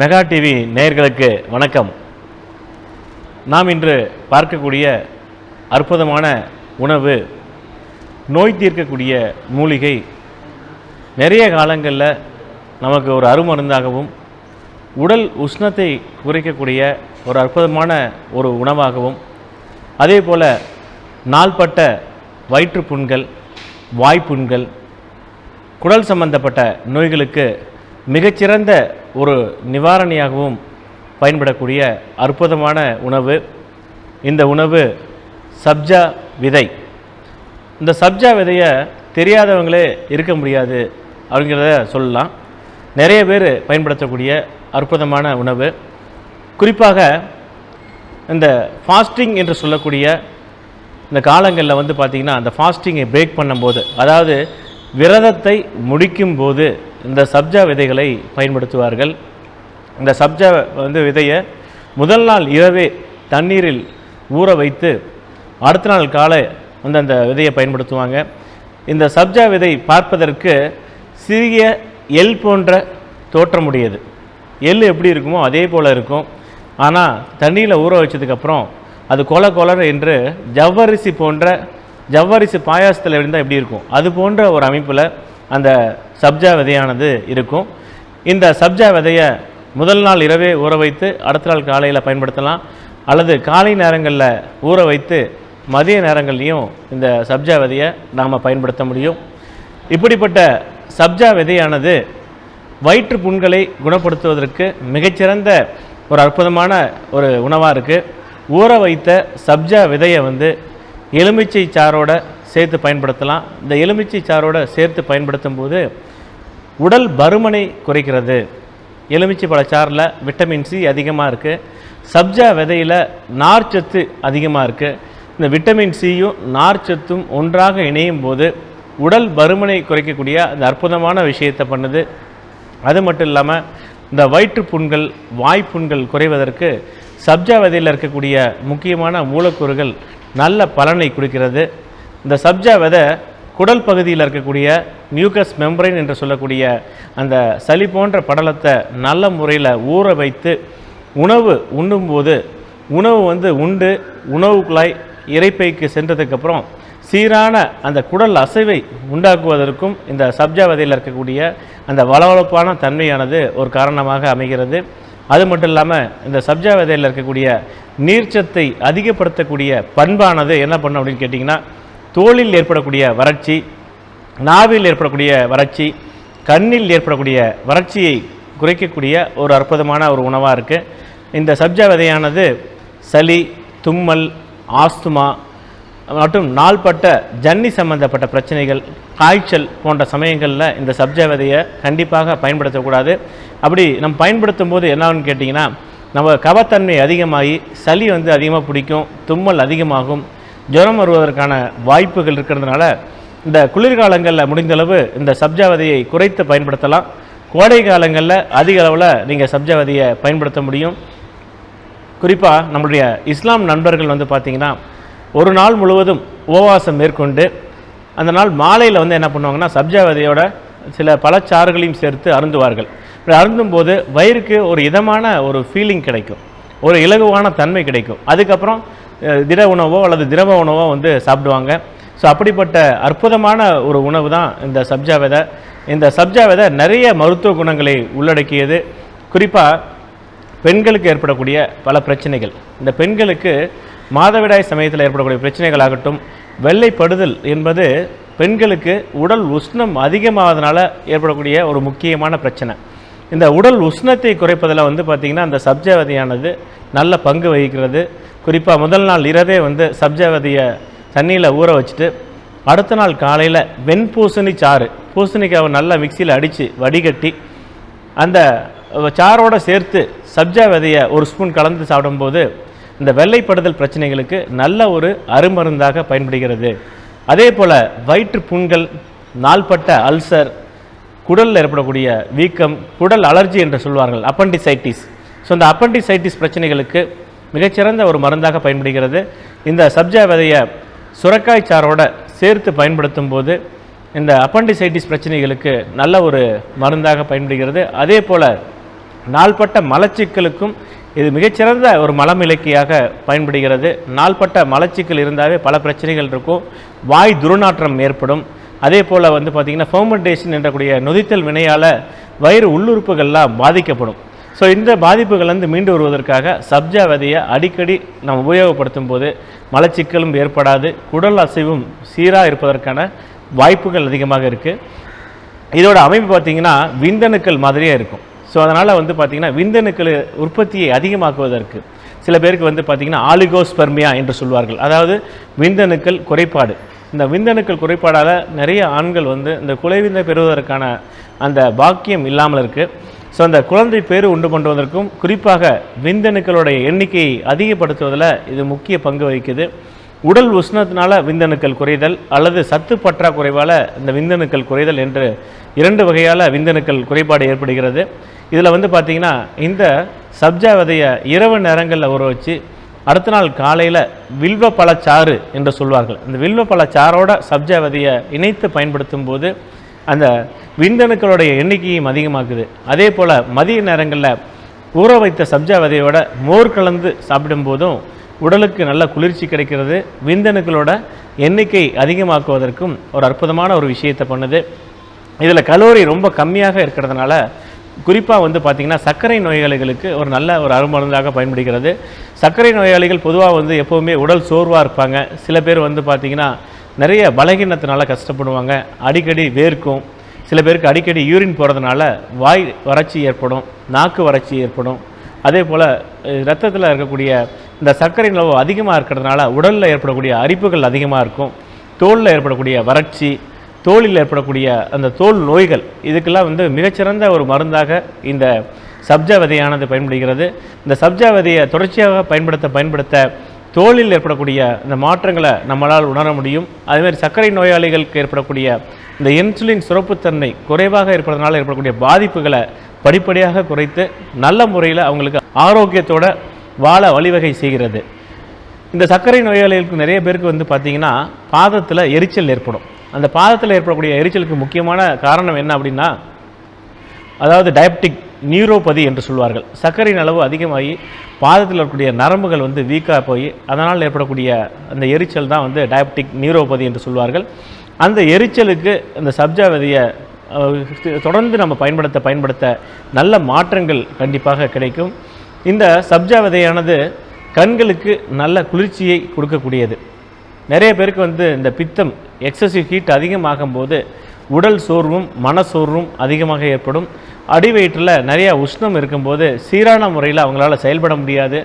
Mega TV நேயர்களுக்கு வணக்கம். நாம் இன்று பார்க்கக்கூடிய அற்புதமான உணவு நோய் தீர்க்கக்கூடிய மூலிகை. நிறைய காலங்களில் நமக்கு ஒரு அருமருந்தாகவும் உடல் உஷ்ணத்தை குறைக்கக்கூடிய ஒரு அற்புதமான ஒரு உணவாகவும் அதே போல் நாள்பட்ட வயிற்றுப்புண்கள் வாய்ப்புண்கள் குடல் சம்பந்தப்பட்ட நோய்களுக்கு மிகச்சிறந்த ஒரு நிவாரணியாகவும் பயன்படக்கூடிய அற்புதமான உணவு. இந்த உணவு சப்ஜா விதை. இந்த சப்ஜா விதையை தெரியாதவங்களே இருக்க முடியாது அப்படிங்கிறத சொல்லலாம். நிறைய பேர் பயன்படுத்தக்கூடிய அற்புதமான உணவு. குறிப்பாக இந்த ஃபாஸ்டிங் என்று சொல்லக்கூடிய இந்த காலங்களில் வந்து பார்த்திங்கன்னா அந்த ஃபாஸ்டிங்கை பிரேக் பண்ணும்போது அதாவது விரதத்தை முடிக்கும் போது இந்த சப்ஜா விதைகளை பயன்படுத்துவார்கள். இந்த சப்ஜா வந்து விதையை முதல் நாள் இரவே தண்ணீரில் ஊற வைத்து அடுத்த நாள் காலை வந்து அந்த விதையை பயன்படுத்துவாங்க. இந்த சப்ஜா விதை பார்ப்பதற்கு சிறிய எல் போன்ற தோற்றமுடையது எள் எப்படி இருக்குமோ அதே போல் இருக்கும். ஆனால் தண்ணியில் ஊற வச்சதுக்கப்புறம் அது கொல கொலர் என்று ஜவ்வரிசி போன்ற ஜவ்வரிசி பாயாசத்தில் இருந்தால் எப்படி இருக்கும்? அது போன்ற ஒரு அமைப்பில் அந்த சப்ஜா விதையானது இருக்கும். இந்த சப்ஜா விதையை முதல் நாள் இரவே ஊற வைத்து அடுத்த நாள் காலையில் பயன்படுத்தலாம். அல்லது காலை நேரங்களில் ஊற வைத்து மதிய நேரங்கள்லையும் இந்த சப்ஜா விதையை நாம் பயன்படுத்த முடியும். இப்படிப்பட்ட சப்ஜா விதையானது வயிற்று புண்களை குணப்படுத்துவதற்கு மிகச்சிறந்த ஒரு அற்புதமான ஒரு உணவாக இருக்குது ஊற வைத்த சப்ஜா விதையை வந்து எலுமிச்சை சாரோட சேர்த்து பயன்படுத்தலாம். இந்த எலுமிச்சை சாரோட சேர்த்து பயன்படுத்தும் போது உடல் பருமனை குறைக்கிறது. எலுமிச்சை பழச்சாறில் விட்டமின் சி அதிகமாக இருக்குது சப்ஜா விதையில் நார்ச்சத்து அதிகமாக இருக்குது இந்த விட்டமின் சியும் நார்ச்சத்தும் ஒன்றாக இணையும் போது உடல் பருமனை குறைக்கக்கூடிய அந்த அற்புதமான விஷயத்தை பண்ணுது. அது மட்டும் இல்லாமல் இந்த வயிற்றுப்புண்கள் வாய்ப்புண்கள் குறைவதற்கு சப்ஜா விதையில் இருக்கக்கூடிய முக்கியமான மூலக்கூறுகள் நல்ல பலனை கொடுக்கிறது. இந்த சப்ஜா விதை குடல் பகுதியில் இருக்கக்கூடிய மியூக்கஸ் மெம்பரைன் என்று சொல்லக்கூடிய அந்த சளி போன்ற படலத்தை நல்ல முறையில் ஊற வைத்து உணவு உண்ணும்போது உணவு வந்து உண்டு உணவு குழாய் இறைப்பைக்கு சென்றதுக்கப்புறம் சீரான அந்த குடல் அசைவை உண்டாக்குவதற்கும் இந்த சப்ஜா விதையில் இருக்கக்கூடிய அந்த வளவளப்பான தன்மையானது ஒரு காரணமாக அமைகிறது. அது மட்டும் இல்லாமல் இந்த சப்ஜா விதையில் இருக்கக்கூடிய நீர்ச்சத்தை அதிகப்படுத்தக்கூடிய பண்பானது என்ன பண்ணும் அப்படின்னு கேட்டிங்கன்னா தோளில் ஏற்படக்கூடிய வறட்சி நாவில் ஏற்படக்கூடிய வறட்சி கண்ணில் ஏற்படக்கூடிய வறட்சியை குறைக்கக்கூடிய ஒரு அற்புதமான ஒரு உணவாக இருக்குது இந்த சப்ஜா விதையானது சளி தும்மல் ஆஸ்துமா மற்றும் நாள்பட்ட ஜன்னி சம்பந்தப்பட்ட பிரச்சனைகள் காய்ச்சல் போன்ற சமயங்களில் இந்த சப்ஜா விதையை கண்டிப்பாக பயன்படுத்தக்கூடாது. அப்படி நம்ம பயன்படுத்தும் போது என்னன்னு கேட்டிங்கன்னா நம்ம கவத்தன்மை அதிகமாகி சளி வந்து அதிகமாக பிடிக்கும் தும்மல் அதிகமாகும் ஜுரம் வருவதற்கான வாய்ப்புகள் இருக்கிறதுனால இந்த குளிர்காலங்களில் முடிந்தளவு இந்த சப்ஜாவதியை குறைத்து பயன்படுத்தலாம். கோடை காலங்களில் அதிக அளவில் நீங்கள் சப்ஜாவதியை பயன்படுத்த முடியும். குறிப்பாக நம்மளுடைய இஸ்லாம் நண்பர்கள் வந்து பார்த்திங்கன்னா ஒரு நாள் முழுவதும் உபவாசம் மேற்கொண்டு அந்த நாள் மாலையில் வந்து என்ன பண்ணுவாங்கன்னா சப்ஜாவதியோட சில பழச்சாறுகளையும் சேர்த்து அருந்துவார்கள். இப்படி அருந்தும்போது வயிறுக்கு ஒரு இதமான ஒரு ஃபீலிங் கிடைக்கும். ஒரு இலகுவான தன்மை கிடைக்கும். அதுக்கப்புறம் திட உணவோ அல்லது திரவ உணவோ வந்து சாப்பிடுவாங்க. ஸோ அப்படிப்பட்ட அற்புதமான ஒரு உணவு தான் இந்த சப்ஜா விதை. இந்த சப்ஜா விதை நிறைய மருத்துவ குணங்களை உள்ளடக்கியது. குறிப்பாக பெண்களுக்கு ஏற்படக்கூடிய பல பிரச்சனைகள். இந்த பெண்களுக்கு மாதவிடாய் சமயத்தில் ஏற்படக்கூடிய பிரச்சனைகளாகட்டும் வெள்ளைப்படுதல் என்பது பெண்களுக்கு உடல் உஷ்ணம் அதிகமாவதனால ஏற்படக்கூடிய ஒரு முக்கியமான பிரச்சனை. இந்த உடல் உஷ்ணத்தை குறைப்பதில் வந்து பார்த்திங்கன்னா அந்த சப்ஜா விதையானது நல்ல பங்கு வகிக்கிறது. குறிப்பாக முதல் நாள் இரவே வந்து சப்ஜாவதியை தண்ணியில் ஊற வச்சுட்டு அடுத்த நாள் காலையில் வெண்பூசணி சாறு பூசணிக்காவை நல்லா மிக்சியில் அடித்து வடிகட்டி அந்த சாரோடு சேர்த்து சப்ஜா விதையை ஒரு ஸ்பூன் கலந்து சாப்பிடும்போது இந்த வெள்ளைப்படுதல் பிரச்சனைகளுக்கு நல்ல ஒரு அருமருந்தாக பயன்படுகிறது. அதே போல் வயிற்று புண்கள் நாள்பட்ட அல்சர் குடலில் ஏற்படக்கூடிய வீக்கம் குடல் அலர்ஜி என்று சொல்வார்கள் அப்பண்டிசைட்டிஸ் ஸோ இந்த அப்பண்டிசைட்டிஸ் பிரச்சனைகளுக்கு மிகச்சிறந்த ஒரு மருந்தாக பயன்படுகிறது. இந்த சப்ஜா விதையை சுரக்காய் சாரோட சேர்த்து பயன்படுத்தும் போது இந்த அப்பண்டிசைட்டிஸ் பிரச்சனைகளுக்கு நல்ல ஒரு மருந்தாக பயன்படுகிறது. அதே போல் நாள்பட்ட மலச்சிக்கலுக்கும் இது மிகச்சிறந்த ஒரு மலமிலக்கியாக பயன்படுகிறது. நாள்பட்ட மலச்சிக்கல் இருந்தாவே பல பிரச்சனைகள் இருக்கும். வாய் துர்நாற்றம் ஏற்படும். அதே போல் வந்து பார்த்திங்கன்னா ஃபர்மெண்டேஷன் என்றக்கூடிய நொதித்தல் வினையால் வயிறு உள்ளுறுப்புகள்லாம் பாதிக்கப்படும். ஸோ இந்த பாதிப்புகள்லேருந்து மீண்டு வருவதற்காக சப்ஜா விதையை அடிக்கடி நம்ம உபயோகப்படுத்தும் போது மலச்சிக்கலும் ஏற்படாது குடல் அசைவும் சீராக இருப்பதற்கான வாய்ப்புகள் அதிகமாக இருக்குது இதோட அமைப்பு பார்த்தீங்கன்னா விந்தணுக்கள் மாதிரியே இருக்கும். ஸோ அதனால் வந்து பார்த்திங்கன்னா விந்தணுக்கள் உற்பத்தியை அதிகமாக்குவதற்கு சில பேருக்கு வந்து பார்த்திங்கன்னா ஆலிகோஸ்பெர்மியா என்று சொல்வார்கள். அதாவது விந்தணுக்கள் குறைபாடு. இந்த விந்தணுக்கள் குறைபாடால் நிறைய ஆண்கள் வந்து இந்த குலைவிந்தை பெறுவதற்கான அந்த பாக்கியம் இல்லாமல் இருக்குது ஸோ அந்த குழந்தை பேர் உண்டு பண்ணுவதற்கும் குறிப்பாக விந்தணுக்களுடைய எண்ணிக்கையை அதிகப்படுத்துவதில் இது முக்கிய பங்கு வகிக்குது. உடல் உஷ்ணத்தினால விந்தணுக்கள் குறைதல் அல்லது சத்து பற்றாக்குறைவால் இந்த விந்தணுக்கள் குறைதல் என்று இரண்டு வகையால் விந்தணுக்கள் குறைபாடு ஏற்படுகிறது. இதில் வந்து பார்த்திங்கன்னா இந்த சப்ஜா விதையை இரவு நேரங்களில் ஊற வச்சு அடுத்த நாள் காலையில் வில்வ பழச்சாறு என்று சொல்வார்கள். இந்த வில்வ பழச்சாரோட சப்ஜா விதையை இணைத்து பயன்படுத்தும் போது அந்த விந்தணுக்களுடைய எண்ணிக்கையும் அதிகமாக்குது. அதே போல் மதிய நேரங்களில் ஊற வைத்த சப்ஜா விதையோட மோர் கலந்து சாப்பிடும்போதும் உடலுக்கு நல்ல குளிர்ச்சி கிடைக்கிறது. விந்தணுக்களோட எண்ணிக்கை அதிகமாக்குவதற்கும் ஒரு அற்புதமான ஒரு விஷயத்தை பண்ணுது. இதில் கலோரி ரொம்ப கம்மியாக இருக்கிறதுனால குறிப்பாக வந்து பார்த்திங்கன்னா சர்க்கரை நோயாளிகளுக்கு ஒரு நல்ல ஒரு அருமருந்தாக பயன்படுகிறது. சர்க்கரை நோயாளிகள் பொதுவாக வந்து எப்போவுமே உடல் சோர்வாக இருப்பாங்க. சில பேர் வந்து பார்த்திங்கன்னா நிறைய பலகீனத்தினால கஷ்டப்படுவாங்க அடிக்கடி வேர்க்கும். சில பேருக்கு அடிக்கடி யூரின் போகிறதுனால வாய் வறட்சி ஏற்படும் நாக்கு வறட்சி ஏற்படும். அதே போல் ரத்தத்தில் இருக்கக்கூடிய இந்த சர்க்கரை நிலவு அதிகமாக இருக்கிறதுனால உடலில் ஏற்படக்கூடிய அரிப்புகள் அதிகமாக இருக்கும். தோலில் ஏற்படக்கூடிய வறட்சி தோலில் ஏற்படக்கூடிய அந்த தோல் நோய்கள் இதுக்கெல்லாம் வந்து மிகச்சிறந்த ஒரு மருந்தாக இந்த சப்ஜா விதையானது பயன்படுகிறது. இந்த சப்ஜா விதையை தொடர்ச்சியாக பயன்படுத்த பயன்படுத்த தோலில் ஏற்படக்கூடிய இந்த மாற்றங்களை நம்மளால் உணர முடியும். அதேமாதிரி சர்க்கரை நோயாளிகளுக்கு ஏற்படக்கூடிய இந்த இன்சுலின் சுரப்புத்தன்மை குறைவாக இருப்பதனால் ஏற்படக்கூடிய பாதிப்புகளை படிப்படியாக குறைத்து நல்ல முறையில் அவங்களுக்கு ஆரோக்கியத்தோட வாழ வழிவகை செய்கிறது. இந்த சர்க்கரை நோயாளிகளுக்கு நிறைய பேருக்கு வந்து பார்த்திங்கன்னா பாதத்தில் எரிச்சல் ஏற்படும். அந்த பாதத்தில் ஏற்படக்கூடிய எரிச்சலுக்கு முக்கியமான காரணம் என்ன அப்படின்னா அதாவது டயபெட்டிக் நியூரோபதி என்று சொல்வார்கள். சர்க்கரையின் அளவு அதிகமாகி பாதத்தில் இருக்கக்கூடிய நரம்புகள் வந்து வீக்காக போய் அதனால் ஏற்படக்கூடிய அந்த எரிச்சல் தான் வந்து டயபெட்டிக் நியூரோபதி என்று சொல்வார்கள். அந்த எரிச்சலுக்கு இந்த சப்ஜா விதையை தொடர்ந்து நம்ம பயன்படுத்த பயன்படுத்த நல்ல மாற்றங்கள் கண்டிப்பாக கிடைக்கும். இந்த சப்ஜா விதையானது கண்களுக்கு நல்ல குளிர்ச்சியை கொடுக்கக்கூடியது. நிறைய பேருக்கு வந்து இந்த பித்தம் எக்ஸசிவ் ஹீட் அதிகமாகும் போது உடல் சோர்வும் மனசோர்வும் அதிகமாக ஏற்படும். அடி வயிற்றில் நிறைய உஷ்ணம் இருக்கும்போது சீரான முறையில் அவங்களால செயல்பட முடியாது.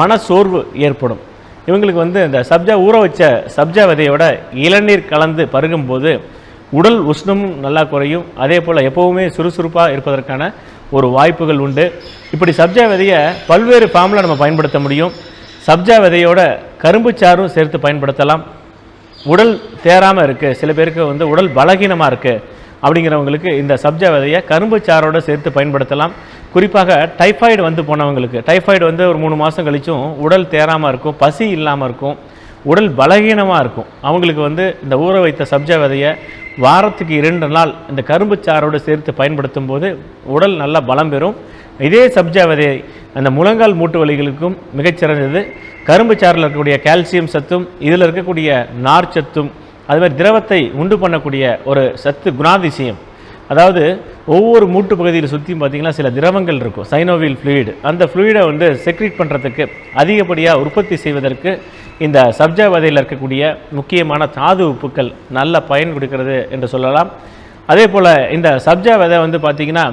மனசோர்வு ஏற்படும். இவங்களுக்கு வந்து இந்த சப்ஜா ஊற வச்ச சப்ஜா விதையோட இளநீர் கலந்து பருகும்போது உடல் உஷ்ணமும் நல்லா குறையும். அதே போல் எப்போவுமே சுறுசுறுப்பாக இருப்பதற்கான ஒரு வாய்ப்புகள் உண்டு. இப்படி சப்ஜா விதையை பல்வேறு ஃபார்மில் நம்ம பயன்படுத்த முடியும். சப்ஜா விதையோட கரும்பு சாறும் சேர்த்து பயன்படுத்தலாம். உடல் தேராமல் இருக்குது சில பேருக்கு வந்து உடல் பலகீனமாக இருக்குது அப்படிங்கிறவங்களுக்கு இந்த சப்ஜா விதையை கரும்பு சாரோடு சேர்த்து பயன்படுத்தலாம். குறிப்பாக டைஃபாய்டு வந்து போனவங்களுக்கு டைஃபாய்டு வந்து ஒரு மூணு மாதம் கழிச்சும் உடல் தேராமல் இருக்கும் பசி இல்லாமல் இருக்கும் உடல் பலகீனமாக இருக்கும். அவங்களுக்கு வந்து இந்த ஊற வைத்த சப்ஜா விதையை வாரத்துக்கு இரண்டு நாள் இந்த கரும்பு சாரோடு சேர்த்து பயன்படுத்தும் போது உடல் நல்லா பலம் பெறும். இதே சப்ஜா விதையை அந்த முழங்கால் மூட்டு வலிகளுக்கும் மிகச்சிறந்தது. கரும்பு சாறில் இருக்கக்கூடிய கால்சியம் சத்தும் இதில் இருக்கக்கூடிய நார் சத்தும் அது மாதிரி திரவத்தை உண்டு பண்ணக்கூடிய ஒரு சத்து குணாதிசயம். அதாவது ஒவ்வொரு மூட்டு பகுதியில் சுற்றியும் பார்த்தீங்கன்னா சில திரவங்கள் இருக்கும். சைனோவியல் ஃப்ளூயிடு அந்த ஃப்ளூயிடை வந்து செக்ரீட் பண்ணுறதுக்கு அதிகப்படியாக உற்பத்தி செய்வதற்கு இந்த சப்ஜா விதையில் இருக்கக்கூடிய முக்கியமான தாது உப்புக்கள் நல்ல பயன் கொடுக்கிறது என்று சொல்லலாம். அதே போல் இந்த சப்ஜா விதை வந்து பார்த்திங்கன்னா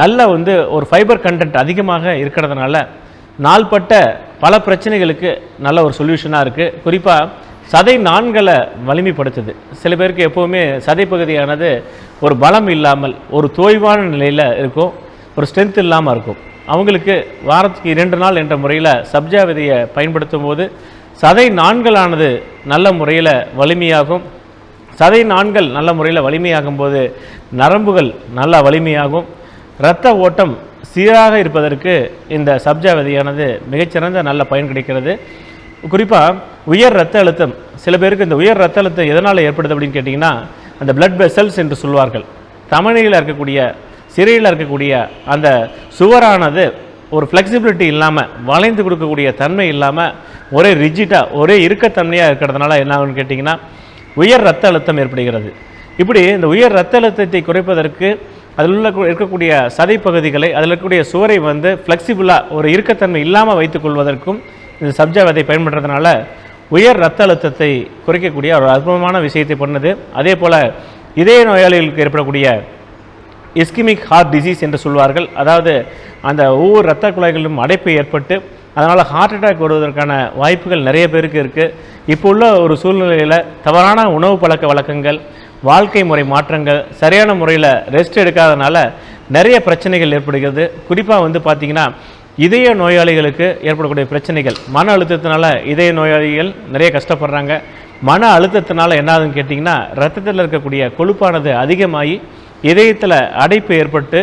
நல்ல வந்து ஒரு ஃபைபர் கண்டென்ட் அதிகமாக இருக்கிறதுனால நாள்பட்ட பல பிரச்சனைகளுக்கு நல்ல ஒரு சொல்யூஷனாக இருக்குது குறிப்பாக சதை நான்களை வலிமைப்படுத்துது. சில பேருக்கு எப்போவுமே சதை பகுதியானது ஒரு பலம் இல்லாமல் ஒரு தோய்வான நிலையில் இருக்கும் ஒரு ஸ்ட்ரென்த் இல்லாமல் இருக்கும். அவங்களுக்கு வாரத்துக்கு இரண்டு நாள் என்ற முறையில் சப்ஜா விதையை பயன்படுத்தும் போது சதை நான்களானது நல்ல முறையில் வலிமையாகும். சதை நான்கள் நல்ல முறையில் வலிமையாகும் போது நரம்புகள் நல்லா வலிமையாகும். இரத்த ஓட்டம் சீராக இருப்பதற்கு இந்த சப்ஜா விதையானது மிகச்சிறந்த நல்ல பயன் கிடைக்கிறது. குறிப்பாக உயர் இரத்த அழுத்தம். சில பேருக்கு இந்த உயர் இரத்த அழுத்தம் எதனால் ஏற்படுது அப்படின்னு கேட்டிங்கன்னா அந்த பிளட் வெசல்ஸ் என்று சொல்வார்கள். தமனியில் இருக்கக்கூடிய சிறையில் இருக்கக்கூடிய அந்த சுவரானது ஒரு ஃப்ளெக்சிபிலிட்டி இல்லாமல் வளைந்து கொடுக்கக்கூடிய தன்மை இல்லாமல் ஒரே ரிஜிட்டாக ஒரே இறுக்கத்தன்மையாக இருக்கிறதுனால என்ன ஆகுன்னு கேட்டிங்கன்னா உயர் ரத்த அழுத்தம் ஏற்படுகிறது. இப்படி இந்த உயர் ரத்த அழுத்தத்தை குறைப்பதற்கு அதில் உள்ள இருக்கக்கூடிய சதை பகுதிகளை அதில் இருக்கக்கூடிய சுவரை வந்து ஃப்ளெக்சிபிளாக ஒரு இறுக்கத்தன்மை இல்லாமல் வைத்துக்கொள்வதற்கும் இந்த சப்ஜா விதை பயன்படுறதுனால உயர் ரத்த அழுத்தத்தை குறைக்கக்கூடிய ஒரு அற்புதமான விஷயத்தை பண்ணுது. அதே போல் இதய நோயாளிகளுக்கு ஏற்படக்கூடிய இஸ்கிமிக் ஹார்ட் டிசீஸ் என்று சொல்வார்கள். அதாவது அந்த ஒவ்வொரு இரத்த குழாய்களிலும் அடைப்பு ஏற்பட்டு அதனால் ஹார்ட் அட்டாக் வருவதற்கான வாய்ப்புகள் நிறைய பேருக்கு இருக்குது இப்போ உள்ள ஒரு சூழ்நிலையில் தவறான உணவு பழக்க வழக்கங்கள் வாழ்க்கை முறை மாற்றங்கள் சரியான முறையில் ரெஸ்ட் எடுக்காதனால நிறைய பிரச்சனைகள் ஏற்படுகிறது. குறிப்பாக வந்து பார்த்திங்கன்னா இதய நோயாளிகளுக்கு ஏற்படக்கூடிய பிரச்சனைகள் மன அழுத்தத்தினால இதய நோயாளிகள் நிறைய கஷ்டப்படுறாங்க. மன அழுத்தத்தினால என்ன ஆகுதுன்னு கேட்டிங்கன்னா ரத்தத்தில் இருக்கக்கூடிய கொழுப்பானது அதிகமாகி இதயத்தில் அடைப்பு ஏற்பட்டு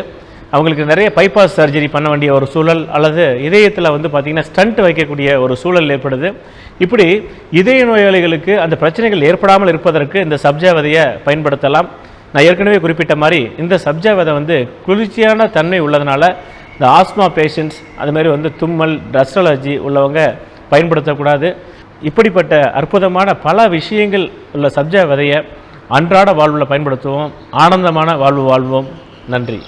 அவங்களுக்கு நிறைய பைபாஸ் சர்ஜரி பண்ண வேண்டிய ஒரு சூழல் அல்லது இதயத்தில் வந்து பார்த்திங்கன்னா ஸ்டண்ட் வைக்கக்கூடிய ஒரு சூழல் ஏற்படுது. இப்படி இதய நோயாளிகளுக்கு அந்த பிரச்சனைகள் ஏற்படாமல் இருப்பதற்கு இந்த சப்ஜா விதையை பயன்படுத்தலாம். நான் ஏற்கனவே குறிப்பிட்ட மாதிரி இந்த சப்ஜா விதை வந்து குளிர்ச்சியான தன்மை உள்ளதுனால இந்த ஆஸ்மா பேஷண்ட்ஸ் அது மாதிரி வந்து தும்மல் டஸ்ட் அலர்ஜி உள்ளவங்க பயன்படுத்தக்கூடாது. இப்படிப்பட்ட அற்புதமான பல விஷயங்கள் உள்ள சப்ஜா விதையை அன்றாட வாழ்வில் பயன்படுத்துவோம். ஆனந்தமான வாழ்வு வாழ்வோம். நன்றி.